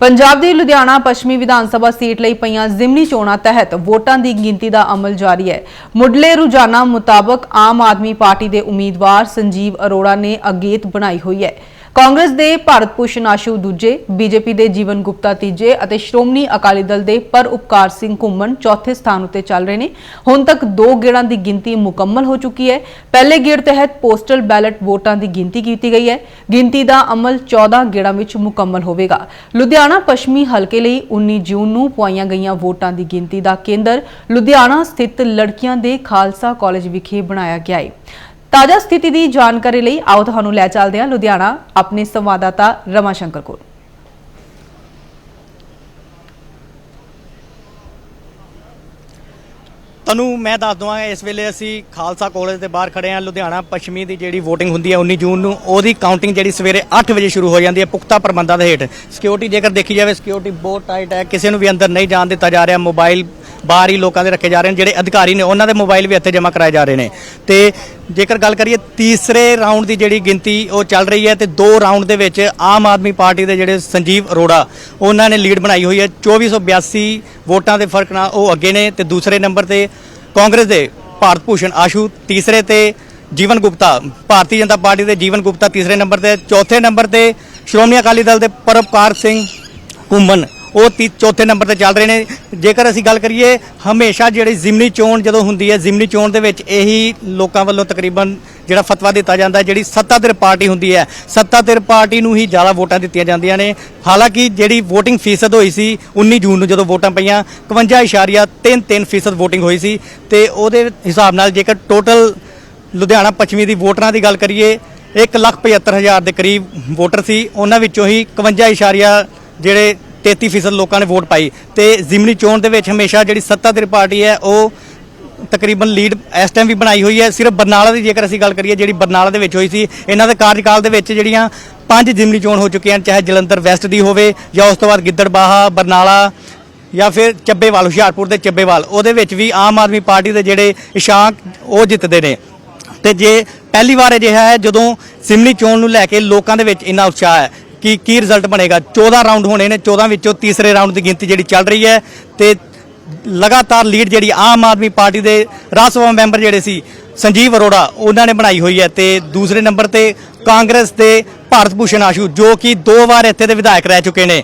ਪੰਜਾਬ ਦੀ ਲੁਧਿਆਣਾ ਪੱਛਮੀ ਵਿਧਾਨ ਸਭਾ ਸੀਟ ਲਈ ਪਈਆਂ ਜ਼ਿਮਨੀ ਚੋਣਾਂ ਤਹਿਤ ਵੋਟਾਂ ਦੀ ਗਿਣਤੀ ਦਾ ਅਮਲ ਜਾਰੀ ਹੈ। ਮੁੱਢਲੇ ਰੁਝਾਨਾਂ ਮੁਤਾਬਕ ਆਮ ਆਦਮੀ ਪਾਰਟੀ ਦੇ ਉਮੀਦਵਾਰ ਸੰਜੀਵ ਅਰੋੜਾ ਨੇ ਅਗੇਤ ਬਣਾਈ ਹੋਈ ਹੈ। ਕਾਂਗਰਸ ਦੇ ਭਾਰਤ ਭੂਸ਼ਣ ਆਸ਼ੂ ਦੂਜੇ, ਬੀਜੇਪੀ ਦੇ ਜੀਵਨ ਗੁਪਤਾ ਤੀਜੇ ਅਤੇ ਸ਼੍ਰੋਮਣੀ ਅਕਾਲੀ ਦਲ ਦੇ ਪਰ ਉਪਕਾਰ ਸਿੰਘ ਘੁੰਮਣ ਚੌਥੇ ਸਥਾਨ ਉੱਤੇ ਚੱਲ ਰਹੇ ਨੇ। ਹੁਣ ਤੱਕ ਦੋ ਗੇੜਾਂ ਦੀ ਗਿਣਤੀ ਮੁਕੰਮਲ ਹੋ ਚੁੱਕੀ ਹੈ। ਪਹਿਲੇ ਗੇੜ ਤਹਿਤ ਪੋਸਟਲ ਬੈਲਟ ਵੋਟਾਂ ਦੀ ਗਿਣਤੀ ਕੀਤੀ ਗਈ ਹੈ। ਗਿਣਤੀ ਦਾ ਅਮਲ 14 ਗੇੜਾਂ ਵਿੱਚ ਮੁਕੰਮਲ ਹੋਵੇਗਾ। ਲੁਧਿਆਣਾ ਪੱਛਮੀ ਹਲਕੇ ਲਈ 19 ਜੂਨ ਨੂੰ ਪੁਆਈਆਂ ਗਈਆਂ ਵੋਟਾਂ ਦੀ ਗਿਣਤੀ ਦਾ ਕੇਂਦਰ ਲੁਧਿਆਣਾ ਸਥਿਤ ਲੜਕੀਆਂ ਦੇ ਖਾਲਸਾ ਕਾਲਜ ਵਿਖੇ ਬਣਾਇਆ ਗਿਆ ਹੈ ਤਾਜ਼ਾ ਸਥਿਤੀ ਦੀ ਜਾਣਕਾਰੀ ਲਈ ਆਓ ਤੁਹਾਨੂੰ ਲੈ ਚੱਲਦੇ ਹਾਂ ਲੁਧਿਆਣਾ, ਆਪਣੇ ਸੰਵਾਦਦਾਤਾ ਰਮਾ ਸ਼ੰਕਰ ਕੋਲ। ਤੁਹਾਨੂੰ ਮੈਂ ਦੱਸ ਦਵਾਂ, ਇਸ ਵੇਲੇ ਅਸੀਂ ਖਾਲਸਾ ਕਾਲਜ ਦੇ ਬਾਹਰ ਖੜੇ ਹਾਂ। ਲੁਧਿਆਣਾ ਪੱਛਮੀ ਦੀ ਜਿਹੜੀ VOTING ਹੁੰਦੀ ਹੈ 19 ਜੂਨ ਨੂੰ, ਉਹਦੀ ਕਾਊਂਟਿੰਗ ਜਿਹੜੀ ਸਵੇਰੇ 8 ਵਜੇ ਸ਼ੁਰੂ ਹੋ ਜਾਂਦੀ ਹੈ ਪੁਖਤਾ ਪ੍ਰਬੰਧਾਂ ਦੇ ਹੇਠ। ਸਿਕਿਉਰਿਟੀ ਜੇਕਰ ਦੇਖੀ ਜਾਵੇ ਸਿਕਿਉਰਿਟੀ ਬਹੁਤ ਟਾਈਟ ਹੈ, ਕਿਸੇ ਨੂੰ ਵੀ ਅੰਦਰ ਨਹੀਂ ਜਾਣ ਦਿੱਤਾ ਜਾ ਰਿਹਾ ਮੋਬਾਈਲ ਬਾਹਰ ਹੀ ਲੋਕਾਂ ਦੇ ਰੱਖੇ ਜਾ ਰਹੇ ਨੇ, ਜਿਹੜੇ ਅਧਿਕਾਰੀ ਨੇ, ਉਹਨਾਂ ਦੇ ਮੋਬਾਈਲ ਵੀ ਇੱਥੇ ਜਮ੍ਹਾਂ ਕਰਾਏ ਜਾ ਰਹੇ ਨੇ। ਤੇ ਜੇਕਰ ਗੱਲ ਕਰੀਏ, ਤੀਸਰੇ ਰਾਊਂਡ ਦੀ ਜਿਹੜੀ ਗਿਣਤੀ ਉਹ ਚੱਲ ਰਹੀ ਹੈ ਤੇ ਦੋ ਰਾਊਂਡ ਦੇ ਵਿੱਚ ਆਮ ਆਦਮੀ ਪਾਰਟੀ ਦੇ ਜਿਹੜੇ ਸੰਜੀਵ ਅਰੋੜਾ, ਉਹਨਾਂ ਨੇ ਲੀਡ ਬਣਾਈ ਹੋਈ ਹੈ। 2482 ਵੋਟਾਂ ਦੇ ਫ਼ਰਕ ਨਾਲ ਉਹ ਅੱਗੇ ਨੇ ਤੇ ਦੂਸਰੇ ਨੰਬਰ ਤੇ ਕਾਂਗਰਸ ਦੇ ਭਾਰਤ ਭੂਸ਼ਣ ਆਸ਼ੂ, ਤੀਸਰੇ ਤੇ ਜੀਵਨ ਗੁਪਤਾ, ਭਾਰਤੀ ਜਨਤਾ ਪਾਰਟੀ ਦੇ ਜੀਵਨ ਗੁਪਤਾ ਤੀਸਰੇ ਨੰਬਰ ਤੇ, ਚੌਥੇ ਨੰਬਰ ਤੇ ਸ਼੍ਰੋਮਣੀ ਅਕਾਲੀ ਦਲ ਦੇ ਪਰਪਕਾਰ ਸਿੰਘ ਘੁੰਮਣ। ਉਹ ਤੀ ਚੌਥੇ ਨੰਬਰ ਤੇ ਚੱਲ ਰਹੇ ਨੇ। ਜੇਕਰ ਅਸੀਂ ਗੱਲ ਕਰੀਏ, ਹਮੇਸ਼ਾ ਜਿਹੜੀ ਜ਼ਿਮਨੀ ਚੋਣ ਜਦੋਂ ਹੁੰਦੀ ਹੈ, ਜ਼ਿਮਨੀ ਚੋਣ ਦੇ ਵਿੱਚ ਇਹੀ ਲੋਕਾਂ ਵੱਲੋਂ ਤਕਰੀਬਨ ਜਿਹੜਾ ਫਤਵਾ ਦਿੱਤਾ ਜਾਂਦਾ ਹੈ, ਜਿਹੜੀ ਸੱਤਾਧਿਰ ਪਾਰਟੀ ਹੁੰਦੀ ਹੈ, ਸੱਤਾਧਿਰ ਪਾਰਟੀ ਨੂੰ ਹੀ ਜ਼ਿਆਦਾ ਵੋਟਾਂ ਦਿੱਤੀਆਂ ਜਾਂਦੀਆਂ ਨੇ। ਹਾਲਾਂਕਿ ਜਿਹੜੀ VOTING ਫੀਸਦ ਹੋਈ ਸੀ 19 ਜੂਨ ਨੂੰ ਜਦੋਂ ਵੋਟਾਂ ਪਈਆਂ 51.33% ਫੀਸਦ VOTING ਹੋਈ ਸੀ। ਤੇ ਉਹਦੇ ਹਿਸਾਬ ਨਾਲ ਜੇਕਰ ਟੋਟਲ ਲੁਧਿਆਣਾ ਪੱਛਮੀ ਦੀ ਵੋਟਰਾਂ ਦੀ ਗੱਲ ਕਰੀਏ 175000 ਦੇ ਕਰੀਬ ਵੋਟਰ ਸੀ। ਉਹਨਾਂ ਵਿੱਚੋਂ ਹੀ 51 ਇਸ਼ਾਰੀਆ ਜਿਹੜੇ 33% ਲੋਕਾਂ ਨੇ ਵੋਟ ਪਾਈ ਤੇ ਜ਼ਿਮਨੀ ਚੋਣ ਦੇ ਵਿੱਚ ਹਮੇਸ਼ਾ ਜਿਹੜੀ ਸੱਤਾਧਾਰੀ ਪਾਰਟੀ ਹੈ ਉਹ ਤਕਰੀਬਨ ਲੀਡ ਇਸ ਟਾਈਮ ਵੀ ਬਣਾਈ ਹੋਈ ਹੈ। ਸਿਰਫ ਬਰਨਾਲਾ ਦੀ ਜੇਕਰ ਅਸੀਂ ਗੱਲ ਕਰੀਏ ਜਿਹੜੀ ਬਰਨਾਲਾ ਦੇ ਵਿੱਚ ਹੋਈ ਸੀ ਇਹਨਾਂ ਦੇ ਕਾਰਜਕਾਲ ਦੇ ਵਿੱਚ ਜਿਹੜੀਆਂ ਪੰਜ ਜ਼ਿਮਨੀ ਚੋਣ ਹੋ ਚੁੱਕੀਆਂ ਹਨ, ਚਾਹੇ ਜਲੰਧਰ ਵੈਸਟ ਦੀ ਹੋਵੇ ਜਾਂ ਉਸ ਤੋਂ ਬਾਅਦ ਗਿੱਦੜਬਾਹਾ ਬਰਨਾਲਾ ਜਾਂ ਫਿਰ ਚੱਬੇਵਾਲ ਹੁਸ਼ਿਆਰਪੁਰ ਦੇ ਚੱਬੇਵਾਲ ਉਹਦੇ ਵਿੱਚ ਵੀ ਆਮ ਆਦਮੀ ਪਾਰਟੀ ਦੇ ਜਿਹੜੇ ਇਸ਼ਾਕ ਉਹ ਜਿੱਤਦੇ ਨੇ। ਤੇ ਜੇ ਪਹਿਲੀ ਵਾਰ ਅਜਿਹਾ ਹੈ ਜਦੋਂ ਸਿਮਨੀ ਚੋਣ ਨੂੰ ਲੈ ਕੇ ਲੋਕਾਂ ਦੇ ਵਿੱਚ ਇੰਨਾ ਉਤਸ਼ਾਹ ਹੈ ਕਿ ਕੀ ਰਿਜ਼ਲਟ ਬਣੇਗਾ? 14 ਰਾਊਂਡ ਹੋਣੇ ਨੇ 14 ਵਿੱਚੋਂ ਤੀਸਰੇ ਰਾਊਂਡ ਦੀ ਗਿਣਤੀ ਜਿਹੜੀ ਚੱਲ ਰਹੀ ਹੈ ਤੇ ਲਗਾਤਾਰ ਲੀਡ ਜਿਹੜੀ ਆਮ ਆਦਮੀ ਪਾਰਟੀ ਦੇ ਰਾਜ ਸਭਾ ਮੈਂਬਰ ਜਿਹੜੇ ਸੀ, ਸੰਜੀਵ ਅਰੋੜਾ, ਉਹਨਾਂ ਨੇ ਬਣਾਈ ਹੋਈ ਹੈ ਤੇ ਦੂਸਰੇ ਨੰਬਰ ਤੇ ਕਾਂਗਰਸ ਦੇ ਭਾਰਤ ਭੂਸ਼ਣ ਆਸ਼ੂ, ਜੋ ਕਿ ਦੋ ਵਾਰ ਇੱਥੇ ਦੇ ਵਿਧਾਇਕ ਰਹਿ ਚੁੱਕੇ ਨੇ।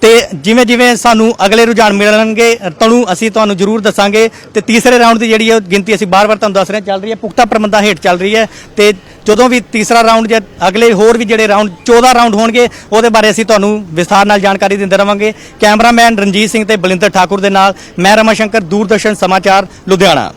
ਤੇ ਜਿਵੇਂ ਜਿਵੇਂ ਸਾਨੂੰ ਅਗਲੇ ਰੁਝਾਨ ਮਿਲਣਗੇ ਤੁਹਾਨੂੰ ਅਸੀਂ ਤੁਹਾਨੂੰ ਜ਼ਰੂਰ ਦੱਸਾਂਗੇ ਤੇ ਤੀਸਰੇ ਰਾਊਂਡ ਦੀ ਜਿਹੜੀ ਹੈ ਗਿਣਤੀ ਅਸੀਂ ਬਾਰ-ਬਾਰ ਤੁਹਾਨੂੰ ਦੱਸ ਰਹੇ ਹਾਂ, ਚੱਲ ਰਹੀ ਹੈ, ਪੁਖਤਾ ਪ੍ਰਬੰਧਾਂ ਹੇਠ ਚੱਲ ਰਹੀ ਹੈ ਤੇ ਜਦੋਂ ਵੀ ਤੀਸਰਾ ਰਾਊਂਡ ਜਾਂ ਅਗਲੇ ਹੋਰ ਵੀ ਜਿਹੜੇ ਰਾਊਂਡ 14 ਰਾਊਂਡ ਹੋਣਗੇ, ਉਹਦੇ ਬਾਰੇ ਅਸੀਂ ਤੁਹਾਨੂੰ ਵਿਸਥਾਰ ਨਾਲ ਜਾਣਕਾਰੀ ਦਿੰਦੇ ਰਵਾਂਗੇ। ਕੈਮਰਾਮੈਨ ਰਣਜੀਤ ਸਿੰਘ ਤੇ ਬਲਿੰਦਰ ਠਾਕੁਰ ਦੇ ਨਾਲ, ਮੈਂ ਰਮਾ ਸ਼ੰਕਰ, ਦੂਰਦਰਸ਼ਨ ਸਮਾਚਾਰ, ਲੁਧਿਆਣਾ।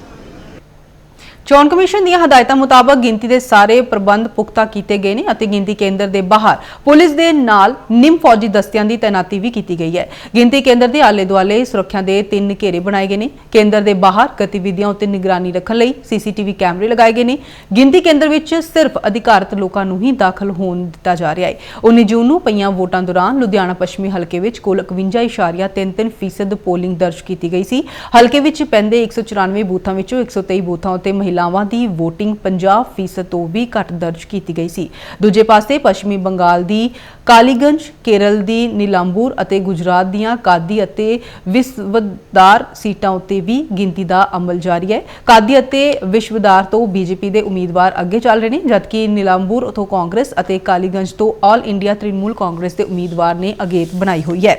ਚੋਣ ਕਮਿਸ਼ਨ ਦੀਆਂ ਹਦਾਇਤਾਂ ਮੁਤਾਬਕ ਗਿਣਤੀ ਦੇ ਸਾਰੇ ਪ੍ਰਬੰਧ ਪੁਖਤਾ ਕੀਤੇ ਗਏ ਨੇ ਅਤੇ ਗਿਣਤੀ ਕੇਂਦਰ ਦੇ ਬਾਹਰ ਪੁਲਿਸ ਦੇ ਨਾਲ ਨਿਮ ਫੌਜੀ ਦਸਤਿਆਂ ਦੀ ਤਾਇਨਾਤੀ ਵੀ ਕੀਤੀ ਗਈ ਹੈ। ਗਿਣਤੀ ਕੇਂਦਰ ਦੇ ਆਲੇ ਦੁਆਲੇ ਸੁਰੱਖਿਆ ਦੇ ਤਿੰਨ ਘੇਰੇ ਬਣਾਏ ਗਏ ਨੇ। ਕੇਂਦਰ ਦੇ ਬਾਹਰ ਗਤੀਵਿਧੀਆਂ ਉੱਤੇ ਨਿਗਰਾਨੀ ਰੱਖਣ ਲਈ ਸੀਸੀਟੀਵੀ ਕੈਮਰੇ ਲਗਾਏ ਗਏ ਨੇ। ਗਿਣਤੀ ਕੇਂਦਰ ਵਿੱਚ ਸਿਰਫ ਅਧਿਕਾਰਤ ਲੋਕਾਂ ਨੂੰ ਹੀ ਦਾਖਲ ਹੋਣ ਦਿੱਤਾ ਜਾ ਰਿਹਾ ਹੈ। 19 ਜੂਨ ਨੂੰ ਪਈਆਂ ਵੋਟਾਂ ਦੌਰਾਨ ਲੁਧਿਆਣਾ ਪੱਛਮੀ ਹਲਕੇ ਵਿੱਚ ਕੁੱਲ 51.33% ਫੀਸਦ ਪੋਲਿੰਗ ਦਰਜ ਕੀਤੀ ਗਈ ਸੀ। ਹਲਕੇ ਵਿੱਚ ਪੈਂਦੇ 194 ਬੂਥਾਂ ਵਿੱਚੋਂ 123 ਬੂਥਾਂ ਉੱਤੇ ਮਹਿਲਾ ਮਹਿਲਾਵਾਂ ਦੀ VOTING 50% ਤੋਂ ਵੀ ਘੱਟ ਦਰਜ ਕੀਤੀ ਗਈ ਸੀ। ਦੂਜੇ ਪਾਸੇ ਪੱਛਮੀ ਬੰਗਾਲ ਦੀ ਕਾਲੀਗੰਜ, ਕੇਰਲ ਦੀ ਨੀਲਾਂਬੂਰ ਅਤੇ ਗੁਜਰਾਤ ਦੀਆਂ ਕਾਦੀ ਅਤੇ ਵਿਸ਼ਵਦਾਰ ਸੀਟਾਂ ਉੱਤੇ ਵੀ ਗਿਣਤੀ ਦਾ ਅਮਲ ਜਾਰੀ ਹੈ। ਕਾਦੀ ਅਤੇ ਵਿਸ਼ਵਦਾਰ ਤੋਂ ਬੀਜੇਪੀ ਦੇ ਉਮੀਦਵਾਰ ਅੱਗੇ ਚੱਲ ਰਹੇ ਨੇ, ਜਦਕਿ ਨੀਲਾਂਬੂਰ ਤੋਂ ਕਾਂਗਰਸ ਅਤੇ ਕਾਲੀਗੰਜ ਤੋਂ ਆਲ ਇੰਡੀਆ ਤ੍ਰਿਣਮੂਲ ਕਾਂਗਰਸ ਦੇ ਉਮੀਦਵਾਰ ਨੇ ਅਗੇਤ ਬਣਾਈ ਹੋਈ ਹੈ।